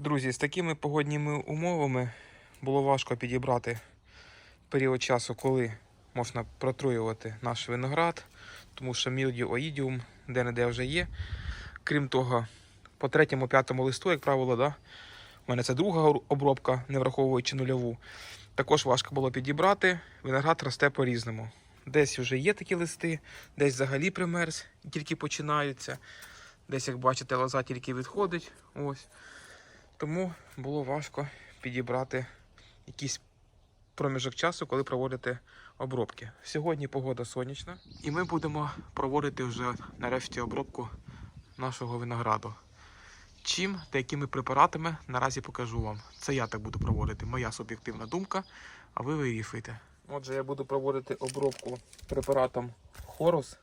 Друзі, з такими погодніми умовами було важко підібрати період часу, коли можна протруювати наш виноград, тому що мілдю оїдіум де-не-де вже є. Крім того, по третьому, п'ятому листу, як правило, да, у мене це друга обробка, не враховуючи нульову. Також важко було підібрати. Виноград росте по-різному. Десь вже є такі листи, десь взагалі примерз тільки починаються. Десь, як бачите, лоза тільки відходить. Ось. Тому було важко підібрати якийсь проміжок часу, коли проводити обробки. Сьогодні погода сонячна, і ми будемо проводити вже нарешті обробку нашого винограду. Чим та якими препаратами наразі покажу вам. Це я так буду проводити, моя суб'єктивна думка, а ви вирішуйте. Отже, я буду проводити обробку препаратом Хорус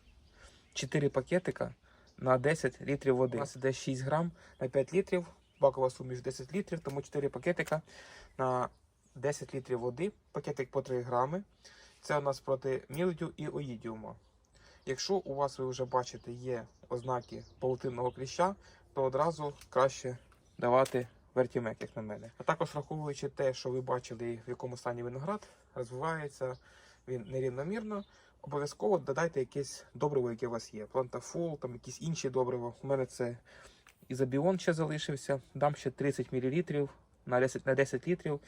4 пакетика на 10 літрів води. У нас іде 6 грам на 5 літрів, бакова суміш 10 літрів, тому 4 пакетика на 10 літрів води, пакетик по 3 грами. Це у нас проти мілдю і оїдіума. Якщо у вас ви вже бачите є ознаки паутинного кліща, то одразу краще давати вертімек, як на мене. А також враховуючи те, що ви бачили, в якому стані виноград розвивається він нерівномірно, обов'язково додайте якесь добриво, яке у вас є. Плантафол, там якісь інші добрива. У мене це ізобіон ще залишився. Дам ще 30 мл на 10, на 10 літрів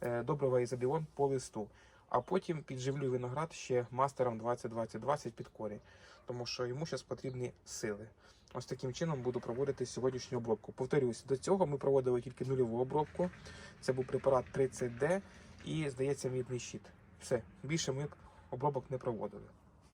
е, добрива ізобіон по листу. А потім підживлю виноград ще мастером 20-20-20 під корінь, тому що йому зараз потрібні сили. Ось таким чином буду проводити сьогоднішню обробку. Повторюсь, до цього ми проводили тільки нульову обробку. Це був препарат 30D і, здається, мідний щит. Все, більше ми обробок не проводили.